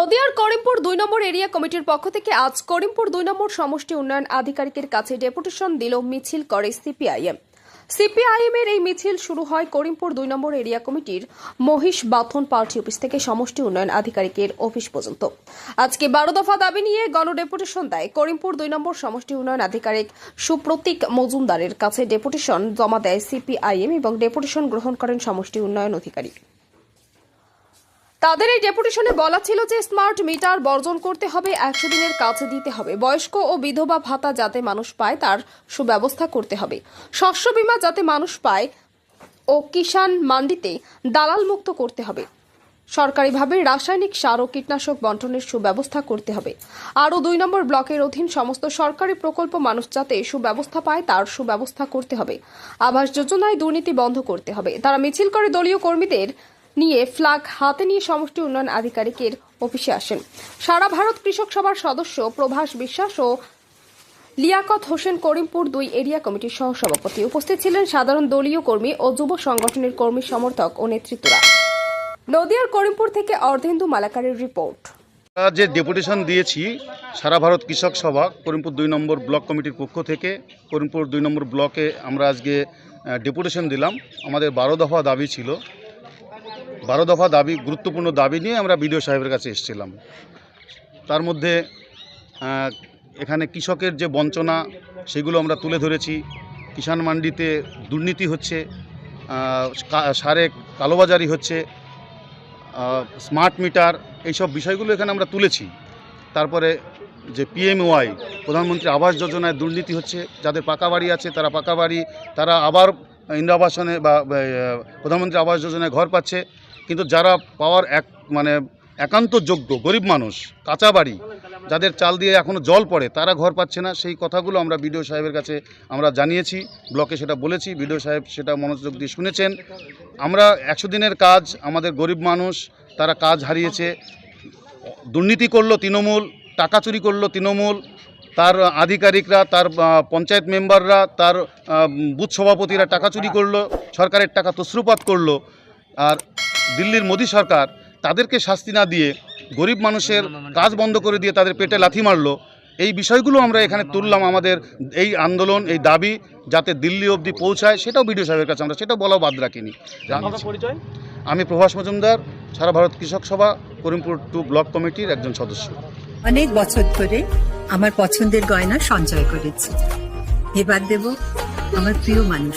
নদিয়ার করিমপুর দুই নম্বর এরিয়া কমিটির পক্ষ থেকে আজ করিমপুর দুই নম্বর সমষ্টি উন্নয়ন আধিকারিকের কাছে ডেপুটেশন দিল মিছিল করে সিপিআইএম। সিপিআইএম এর এই মিছিল শুরু হয় করিমপুর দুই নম্বর এরিয়া কমিটির মহিষ বাথন পার্টি অফিস থেকে সমষ্টি উন্নয়ন আধিকারিকের অফিস পর্যন্ত। আজকে বারো দফা দাবি নিয়ে গণডেপুটেশন দেয় করিমপুর দুই নম্বর সমষ্টি উন্নয়ন আধিকারিক সুপ্রতীক মজুমদারের কাছে ডেপুটেশন জমা দেয় সিপিআইএম এবং ডেপুটেশন গ্রহণ করেন সমষ্টি উন্নয়ন অধিকারী। তাদের এই ডেপুটেশনে বলা ছিল যে স্মার্ট মিটার বর্জন করতে হবে, একশো দিনের কাছে দিতে হবে। বয়স্ক ও বিধবা ভাতা যাতে মানুষ পায়, তার সুব্যবস্থা করতে হবে। শস্য বীমা যাতে মানুষ পায় ও কিষাণ মান্ডিতে দালাল মুক্ত করতে হবে। সরকারিভাবে রাসায়নিক সার ও কীটনাশক বন্টনের সুব্যবস্থা করতে হবে। আরও দুই নম্বর ব্লকের অধীন সমস্ত সরকারি প্রকল্প মানুষ যাতে সুব্যবস্থা পায়, তার সুব্যবস্থা করতে হবে। আবাস যোজনায় দুর্নীতি বন্ধ করতে হবে। তারা মিছিল করে দলীয় কর্মীদের নিয়ে ফ্ল্যাগ হাতে নিয়ে সমষ্টি উন্নয়ন আধিকারিকের অফিসে আসেন। সারা ভারত কৃষক সভার সদস্য প্রভাস বিশ্বাস ও লিয়াকত হোসেন করিমপুর দুই এরিয়া কমিটির সহসভাপতি উপস্থিত ছিলেন সাধারণ দলীয় কর্মী ও যুব সংগঠনের কর্মী সমর্থক ও নেতৃত্বরা। নদিয়ার করিমপুর থেকে অর্ধেন্দু মালাকারের রিপোর্ট। যে ডেপুটেশন দিয়েছি সারা ভারত কৃষক সভা, করিমপুর দুই নম্বর ব্লক কমিটির পক্ষ থেকে, করিমপুর দুই নম্বর ব্লকে আমরা আজকে ডেপুটেশন দিলাম। আমাদের বারো দফা দাবি ছিল বারো দফা দাবি গুরুত্বপূর্ণ দাবি নিয়ে আমরা বিডিও সাহেবের কাছে এসেছিলাম। তার মধ্যে এখানে কৃষকের যে বঞ্চনা সেগুলো আমরা তুলে ধরেছি। কিষাণ মান্ডিতে দুর্নীতি হচ্ছে সারে কালোবাজারি হচ্ছে স্মার্ট মিটার এইসব বিষয়গুলো এখানে আমরা তুলেছি। তারপরে যে পিএমওয়াই প্রধানমন্ত্রী আবাস যোজনায় দুর্নীতি হচ্ছে যাদের পাকা বাড়ি আছে তারা পাকা বাড়ি তারা আবার ইন্দিরা আবাসনে বা বা, প্রধানমন্ত্রী আবাস যোজনায় ঘর পাচ্ছে। কিন্তু যারা পাওয়ার এক মানে একান্ত যোগ্য গরিব মানুষ, কাঁচা বাড়ি, যাদের চাল দিয়ে এখনও জল পড়ে, তারা ঘর পাচ্ছে না, সেই কথাগুলো আমরা বিডিও সাহেবের কাছে আমরা জানিয়েছি, ব্লকে সেটা বলেছি বিডিও সাহেব সেটা মনোযোগ দিয়ে শুনেছেন। আমরা একশো দিনের কাজ, আমাদের গরিব মানুষ, তারা কাজ হারিয়েছে, দুর্নীতি করল তৃণমূল, টাকা চুরি করল তৃণমূল, তার আধিকারিকরা, তার পঞ্চায়েত মেম্বাররা, তার বুথ সভাপতিরা টাকা চুরি করল, সরকারের টাকা তসরুপাত করল, আর দিল্লির মোদী সরকার তাদেরকে শাস্তি না দিয়ে গরিব মানুষের কাজ বন্ধ করে দিয়ে তাদের পেটে লাথি মারলো এই বিষয়গুলো আমরা এখানে তুললাম আমাদের এই আন্দোলন এই দাবি যাতে দিল্লি অবধি পৌঁছায় সেটাও বিডিও সাহেবের কাছে আমরা সেটাও বলাও বাদ রাখিনি। আমি প্রভাস মজুমদার সারা ভারত কৃষক সভা করিমপুর টু ব্লক কমিটির একজন সদস্য। অনেক বছর ধরে আমার পছন্দের গয়না সঞ্চয় করেছি। এবার দেব আমার প্রিয় মানুষ